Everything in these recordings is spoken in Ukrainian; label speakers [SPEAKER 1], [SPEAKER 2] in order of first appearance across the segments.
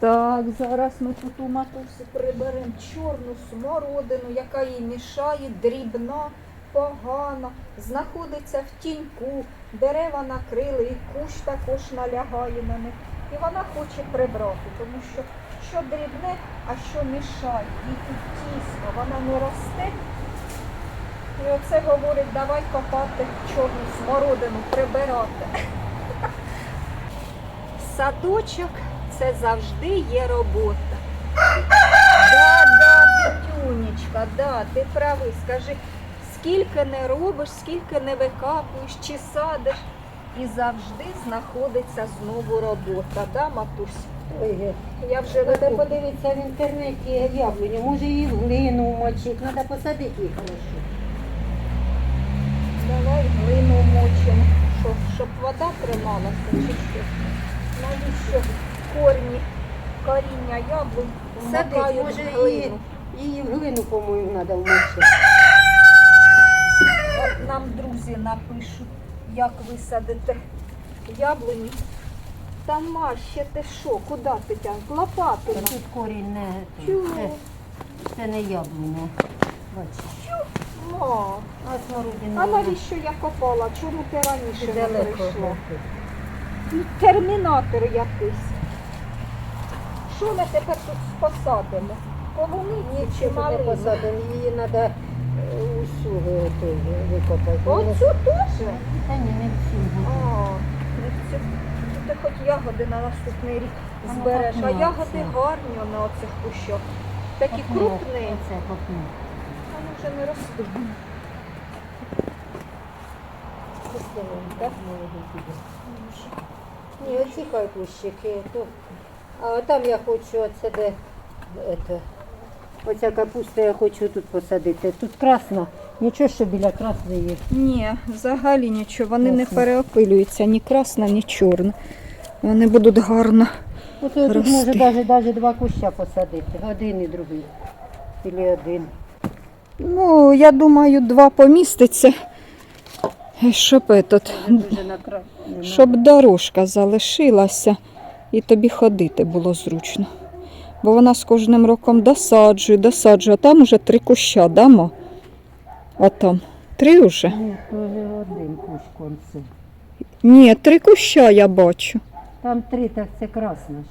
[SPEAKER 1] Так, зараз ми тут у матусі приберемо чорну смородину, яка їй мішає, дрібна, погана, знаходиться в тіньку, дерева накрили, і кущ також налягає на них. І вона хоче прибрати, тому що що дрібне, а що мішає. Їй тут тісно, вона не росте. І оце говорить, давай копати чорну смородину, прибирати. Садочок це завжди є робота. Да, да, Петюнечка, да, ти правий. Скажи, скільки не робиш, скільки не викапуєш чи садиш, і завжди знаходиться знову робота, да, матусь?
[SPEAKER 2] Ой,
[SPEAKER 1] Я вже
[SPEAKER 2] Треба подивитися в інтернеті яблуню, може її в глину мочити, треба посадити їх хорошо.
[SPEAKER 1] Давай глину мочимо, щоб, щоб вода трималася чи що. Навіщо корні, коріння яблунь
[SPEAKER 2] Садить, може її,
[SPEAKER 1] глину?
[SPEAKER 2] її в глину, по-моєму, треба вмочити.
[SPEAKER 1] От Нам друзі напишуть, як висадити яблуні. Та ма, ще ти що? Куди ти тягнеш? Лопату.
[SPEAKER 2] Та Тут корінь не
[SPEAKER 1] Чого?
[SPEAKER 2] це, це не яблуня. Бачиш.
[SPEAKER 1] Ма,
[SPEAKER 2] А смородина.
[SPEAKER 1] а навіщо я копала? Чому ти раніше не
[SPEAKER 2] далеко?
[SPEAKER 1] прийшла? Термінатор якийсь. Що ми тепер тут посадимо? Полуниці чи
[SPEAKER 2] туди
[SPEAKER 1] малину?
[SPEAKER 2] посадимо? Її треба усю викопати.
[SPEAKER 1] Оцю теж?
[SPEAKER 2] Та ні, не всю.
[SPEAKER 1] А, не. Ну, Ти хоч ягоди на наступний рік
[SPEAKER 2] А ну,
[SPEAKER 1] збереш, а
[SPEAKER 2] копнеться.
[SPEAKER 1] ягоди гарні на оцих кущах. Такі крупні,
[SPEAKER 2] Оце копни.
[SPEAKER 1] вони вже не ростуть.
[SPEAKER 2] Ні, оці хай кущики. То... А там я хочу оце де. Ето. Оця капуста я хочу тут посадити. Тут красна. Нічого, що біля красної. є.
[SPEAKER 1] Ні, взагалі нічого, вони не переопилюються, ні красна, ні чорна. Вони будуть гарно.
[SPEAKER 2] Оце тут
[SPEAKER 1] Рости.
[SPEAKER 2] може навіть, навіть два куща посадити. Один і другий. Ілі один.
[SPEAKER 1] Ну, я думаю, два поміститься, щоб, этот,
[SPEAKER 2] Дуже
[SPEAKER 1] щоб дорожка залишилася і тобі ходити було зручно. Бо вона з кожним роком досаджує, досаджує. А там уже три куща дамо. А там три вже?
[SPEAKER 2] Ні, теж один кущ конце.
[SPEAKER 1] Ні, три куща я бачу.
[SPEAKER 2] Там три, так це красна ж.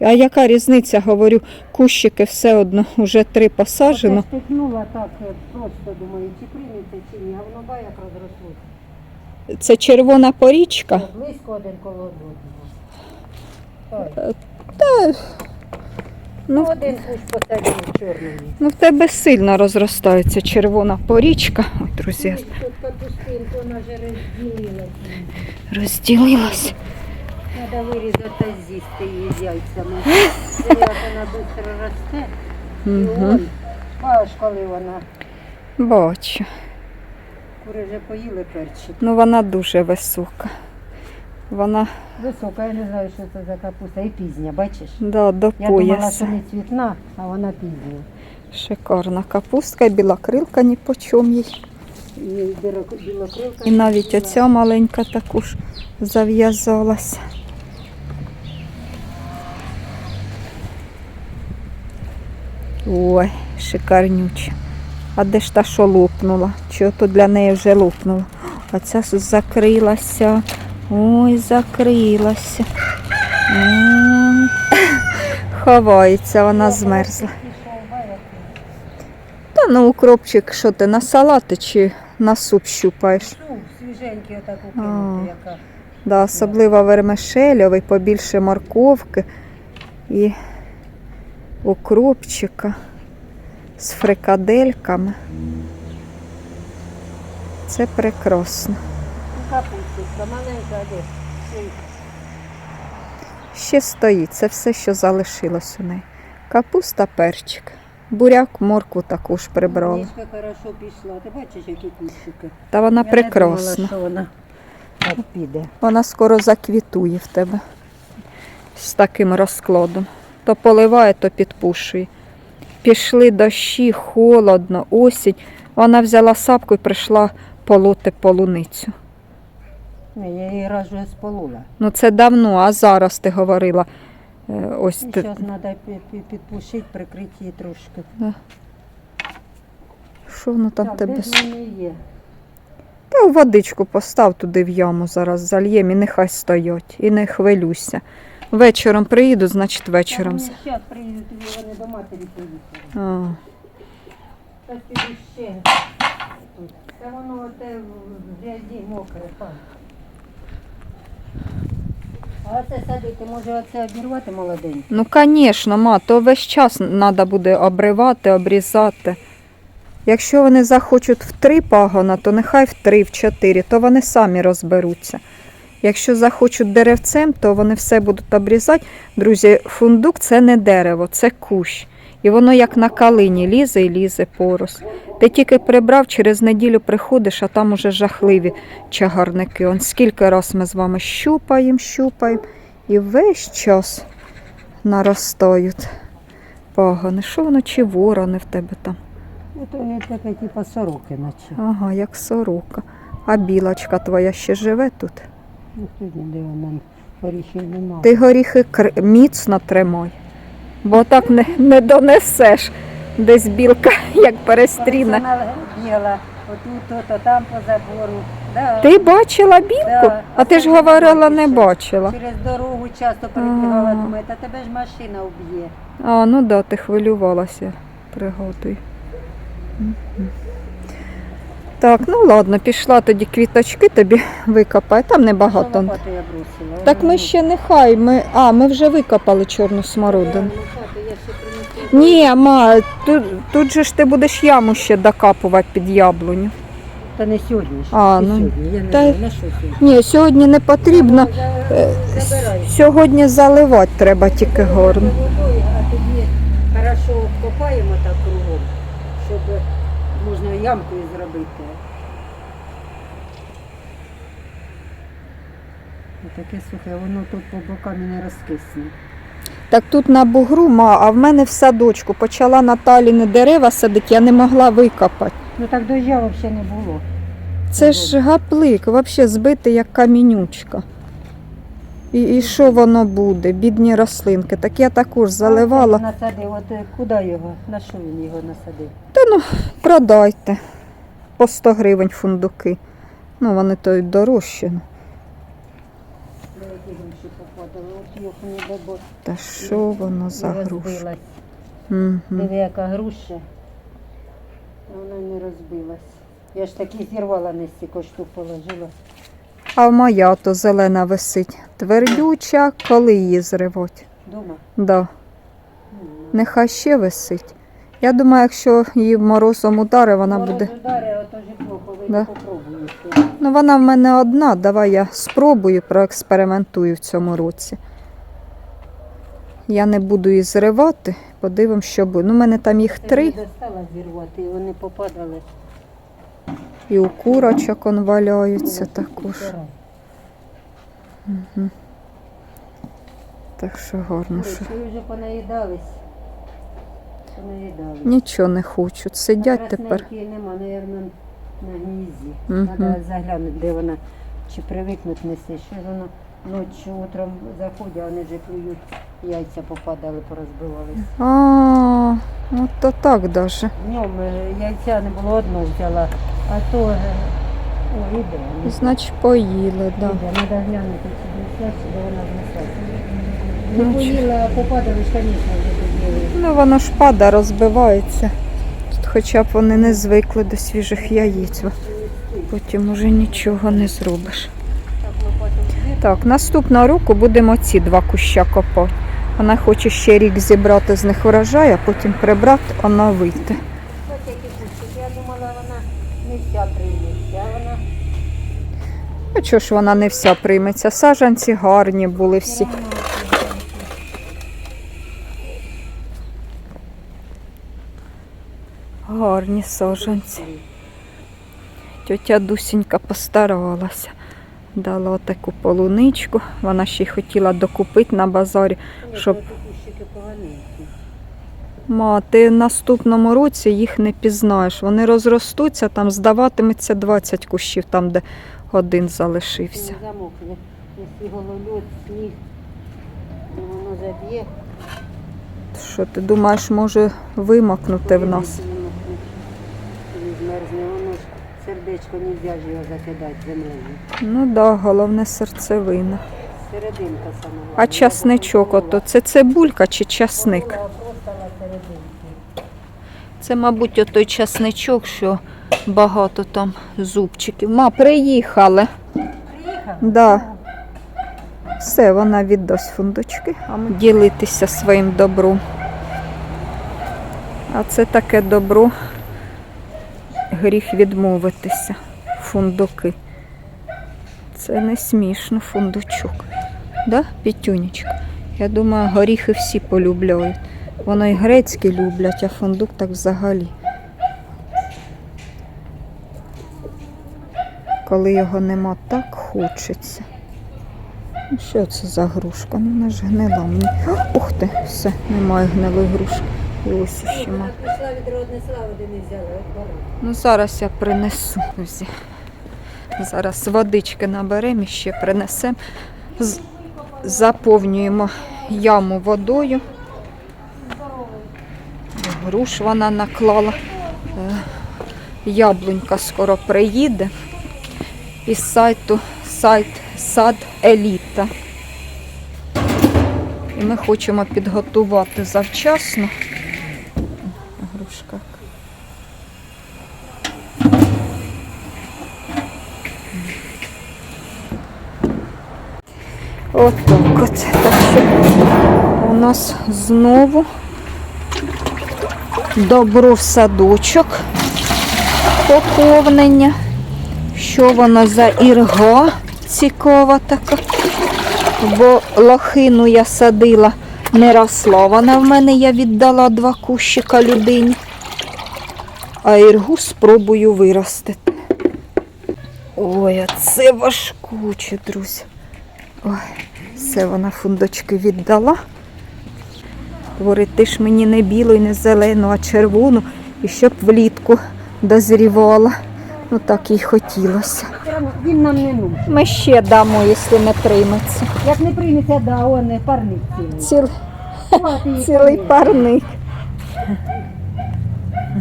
[SPEAKER 1] А яка різниця, говорю, кущики все одно, вже три посаджено.
[SPEAKER 2] Оце стикнула так, е, просто думаю, чи прийметься, чи ні, а воно ба як розрослося.
[SPEAKER 1] Це червона порічка.
[SPEAKER 2] Близько один коло одного.
[SPEAKER 1] Та,
[SPEAKER 2] Ну,
[SPEAKER 1] ну,
[SPEAKER 2] один кущ посадив чорний.
[SPEAKER 1] ну, в тебе сильно розростається червона порічка. Ой, друзі,
[SPEAKER 2] Тут капустинку, вона вже розділилася.
[SPEAKER 1] розділилась.
[SPEAKER 2] Треба вирізати та з'їсти її з яйцями. Це вона швидко росте. І он, аж коли вона.
[SPEAKER 1] Бачу.
[SPEAKER 2] Кури вже поїли перчик.
[SPEAKER 1] Ну вона дуже висока. Вона
[SPEAKER 2] Висока, я не знаю, що це за капуста. І пізня, бачиш?
[SPEAKER 1] да, до
[SPEAKER 2] Я думала, що не цвітна, а вона пізня.
[SPEAKER 1] Шикарна капустка, і білокрилка ні по чому їй.
[SPEAKER 2] І білокрилка.
[SPEAKER 1] І навіть оця маленька також зав'язалася. Ой, шикарнюча. А де ж та що лопнула? Чого то для неї вже лопнула? А ця с- закрилася. Ой, закрилася. Ховається, вона змерзла. Та ну укропчик, що ти на салати чи на суп щупаєш?
[SPEAKER 2] Свіженький отак укинути, яка.
[SPEAKER 1] Да, особливо вермишельовий, побільше морковки і укропчика з фрикадельками. Це прекрасно.
[SPEAKER 2] Капусточка, маленька де. Ой,
[SPEAKER 1] Ще стоїть, це все, що залишилось у неї. Капуста, перчик. Буряк, моркву також прибрала.
[SPEAKER 2] Хорошо пішла. Ти бачиш, які кущики?
[SPEAKER 1] Та вона
[SPEAKER 2] Я не
[SPEAKER 1] прекрасна.
[SPEAKER 2] думала, що вона так піде.
[SPEAKER 1] Вона скоро заквітує в тебе з таким розкладом. То поливає, то підпушує. Пішли дощі, холодно, осінь. Вона взяла сапку і прийшла полоти полуницю.
[SPEAKER 2] Ні, я її раз вже сполула.
[SPEAKER 1] Ну це давно, а зараз ти говорила. Е, Ось ти-
[SPEAKER 2] Зараз треба підпушити, прикрити її трошки.
[SPEAKER 1] що воно там
[SPEAKER 2] так,
[SPEAKER 1] тебе? с-
[SPEAKER 2] ж є?
[SPEAKER 1] Та у водичку постав туди в яму зараз зальєм і нехай стоять. І не хвилюйся. Вечором приїду, значить вечором. з-
[SPEAKER 2] Зараз приїдуть, вони до матері поїхали.
[SPEAKER 1] А,
[SPEAKER 2] Так тобі ще. тут. Та воно те в грязі мокре, пан. А оце садити, може оце обірвати молоденьке?
[SPEAKER 1] Ну, звісно, ма, то весь час треба буде обривати, обрізати. Якщо вони захочуть в три пагона, то нехай в три, в чотири, то вони самі розберуться. Якщо захочуть деревцем, то вони все будуть обрізати. Друзі, фундук це не дерево, це кущ. І воно як на калині лізе і лізе порос. Ти тільки прибрав, через неділю приходиш, а там уже жахливі чагарники. Он скільки раз ми з вами щупаємо, щупаємо, і весь час наростають пагони. Що воно чи ворони в тебе там?
[SPEAKER 2] Не таке, типу сороки наче.
[SPEAKER 1] Ага, як сорока. А білочка твоя ще живе тут?
[SPEAKER 2] Ну, горіхів немає.
[SPEAKER 1] Ти горіхи міцно тримай, бо так не, не донесеш. Десь білка, як
[SPEAKER 2] перестріна. Отут, то, то там по забору. Да.
[SPEAKER 1] Ти бачила білку?
[SPEAKER 2] Да.
[SPEAKER 1] А ти ж говорила, не бачила.
[SPEAKER 2] Через дорогу часто перебігала, думаю, та тебе ж машина вб'є.
[SPEAKER 1] А, ну да, ти хвилювалася. Пригадуй. Так, ну ладно, пішла тоді квіточки тобі викопай, там небагато. Так ми ще нехай, ми. А, ми вже викопали чорну смородину. Ні, ма, тут, тут же ж ти будеш яму ще докапувати під яблуню.
[SPEAKER 2] Та не сьогодні ж.
[SPEAKER 1] А,
[SPEAKER 2] не
[SPEAKER 1] ну,
[SPEAKER 2] сьогодні. Я не
[SPEAKER 1] та-
[SPEAKER 2] знаю, на що сьогодні.
[SPEAKER 1] Ні, сьогодні не потрібно.
[SPEAKER 2] За-
[SPEAKER 1] Е,
[SPEAKER 2] Забирай.
[SPEAKER 1] Сьогодні заливати треба тільки.
[SPEAKER 2] Водою, А тоді хорошо копаємо так ямкою зробити. Таке сухе, воно тут по бокам і не розкисне.
[SPEAKER 1] Так тут на бугру, ма, а в мене в садочку почала Наталіни дерева садити, я не могла викопати.
[SPEAKER 2] Ну так дождя взагалі не було.
[SPEAKER 1] Це ж гаплик, взагалі збитий як камінючка. І, і що воно буде? Бідні рослинки. Так я також заливала.
[SPEAKER 2] Насадив, от е, куди його? На що він його насадив?
[SPEAKER 1] Ну, продайте. По 100 гривень фундуки. Ну, вони то й дорожчі. Та що воно за
[SPEAKER 2] розбилась.
[SPEAKER 1] Угу.
[SPEAKER 2] Диви, яка груша. Вона не розбилась. Я ж таки зірвала не стільки штук положила.
[SPEAKER 1] А моя то зелена висить. Твердюча, коли її зривать.
[SPEAKER 2] Дома?
[SPEAKER 1] Да. Нехай ще висить. Я думаю, якщо її морозом удари, вона буде.
[SPEAKER 2] Удари, ото ж плохо, ви
[SPEAKER 1] Да.
[SPEAKER 2] попробуєте.
[SPEAKER 1] Ну, вона в мене одна. Давай я спробую, проекспериментую в цьому році. Я не буду її зривати, подивимось, що буде. Ну, в мене там їх
[SPEAKER 2] Ти
[SPEAKER 1] три,
[SPEAKER 2] не достала зірвати, і вони попадали.
[SPEAKER 1] і у курочок он валяються також. Так що гарно. Що...
[SPEAKER 2] Ви вже понаїдались.
[SPEAKER 1] Нічого не хочуть. Сидять тепер.
[SPEAKER 2] Нема, мабуть, на гнізді. Треба заглянути, де вона, чи привикнуть нести. Що воно ночі утром заходять, а вони вже клюють, яйця попадали, порозбивались.
[SPEAKER 1] А, от то так даже.
[SPEAKER 2] Днем е, яйця не було одного взяла, а то е, о, іде. ну,
[SPEAKER 1] Значить, поїли, да.
[SPEAKER 2] Треба глянути, чи чи вона знесла. Не
[SPEAKER 1] Ну,
[SPEAKER 2] поїла, а попадали, ж, звісно, вже.
[SPEAKER 1] Ну, воно ж пада, розбивається. Тут хоча б вони не звикли до свіжих яєць. Потім уже нічого не зробиш.
[SPEAKER 2] Так.
[SPEAKER 1] Наступного року будемо ці два куща копати. Вона хоче ще рік зібрати з них врожай, а потім прибрати.
[SPEAKER 2] Ось які. Я думала, вона не вся прийметься, а вона
[SPEAKER 1] чого ж вона не вся прийметься? Саджанці гарні були всі.
[SPEAKER 2] все равно
[SPEAKER 1] Гарні саджанці. Тетя Дусінька постаралася. Дала таку полуничку. Вона ще й хотіла докупити на базарі. Щоб-. Ма, ти в наступному році їх не пізнаєш. Вони розростуться, там здаватиметься 20 кущів, там, де один залишився.
[SPEAKER 2] Якщо сніг. Ну, Воно заб'є.
[SPEAKER 1] Що ти думаєш, може вимокнути в нас?
[SPEAKER 2] Коли змерзне, воно ж сердечко не можна ж його закидати землею.
[SPEAKER 1] Ну так, да, головне серцевина.
[SPEAKER 2] Серединка сама.
[SPEAKER 1] А часничок, ото це цибулька чи часник? Це, мабуть, отой часничок, що багато там зубчиків. Ма, приїхали.
[SPEAKER 2] Приїхав?
[SPEAKER 1] Да. Все, вона віддасть фундучки, а ми ділитися своїм добром. А це таке добро. Гріх відмовитися. Фундуки. Це не смішно, фундучок. Да, Пітюнечка? Я думаю, горіхи всі полюбляють. Воно і грецькі люблять, а фундук так взагалі. Коли його нема, так хочеться. Ну, Що це за грушка? Ну, вона ж гнила мені. Ух ти, все, немає гнилої грушки. І ось ще. Ну зараз я принесу. Зараз водички наберемо і ще принесемо. Заповнюємо яму водою. Груш вона наклала. Е, Яблунька скоро приїде. Із сайту сайт сад Еліта. І ми хочемо підготувати завчасно. Так. Так що у нас знову добро в садочок. Поповнення. Що воно за ірга цікава така. Бо лохину я садила, не росла. Вона в мене я віддала два кущика людині. А іргу спробую виростити. Ой, а це важкуче, друзі. Ой, все вона фундочки віддала. Говорить, ти ж мені не білу і не зелену, а червону, і щоб влітку дозрівала. Ну так їй хотілося.
[SPEAKER 2] Він нам не нужен.
[SPEAKER 1] Ми ще дамо, якщо не прийметься.
[SPEAKER 2] Як не прийметься, да, он не парник цілий.
[SPEAKER 1] Ціл,
[SPEAKER 2] Хвати
[SPEAKER 1] цілий
[SPEAKER 2] парник.
[SPEAKER 1] парник.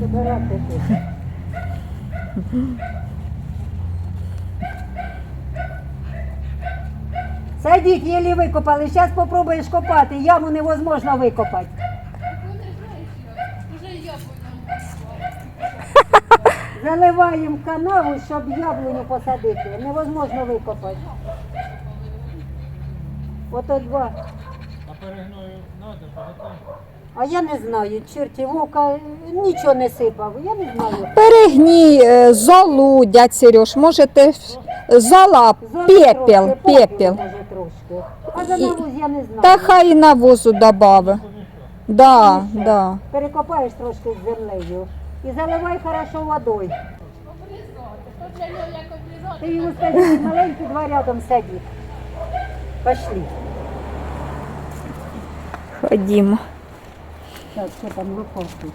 [SPEAKER 2] Забирати тут. Садіть, єлі викопали. Зараз попробуєш копати. Яму невозможно викопати. Заливаємо канаву, щоб яблуню посадити. Невозможно викопати. Ото два.
[SPEAKER 3] А перегною треба, багато.
[SPEAKER 2] А я не знаю, чорті вовка нічого не сипав. Я не знаю.
[SPEAKER 1] Перегній, е, золу, дядь Сереж, можете зола,
[SPEAKER 2] Золи
[SPEAKER 1] пепел,
[SPEAKER 2] трошки, попіл,
[SPEAKER 1] пепел.
[SPEAKER 2] Може, трошки. А за
[SPEAKER 1] І-
[SPEAKER 2] навоз я не знаю.
[SPEAKER 1] Та хай і навозу додави. Да, да.
[SPEAKER 2] Перекопаєш трошки з землею і заливай хорошо водою. Ти його садиш, маленькі два рядом садіть. Пошли.
[SPEAKER 1] Ходімо.
[SPEAKER 2] Так, що там виходить?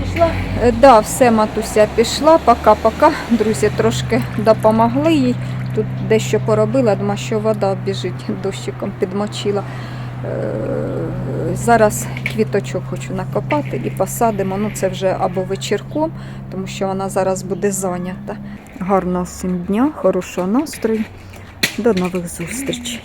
[SPEAKER 2] Пішла?
[SPEAKER 1] Е, Да, все, матуся пішла, пока-пока. Друзі трошки допомогли їй. Тут дещо поробила, думаю, що вода біжить дощиком підмочила. Е, Зараз квіточок хочу накопати і посадимо. Ну це вже або вечірком, тому що вона зараз буде зайнята. Гарного всім дня, хорошого настрою. До нових зустрічей.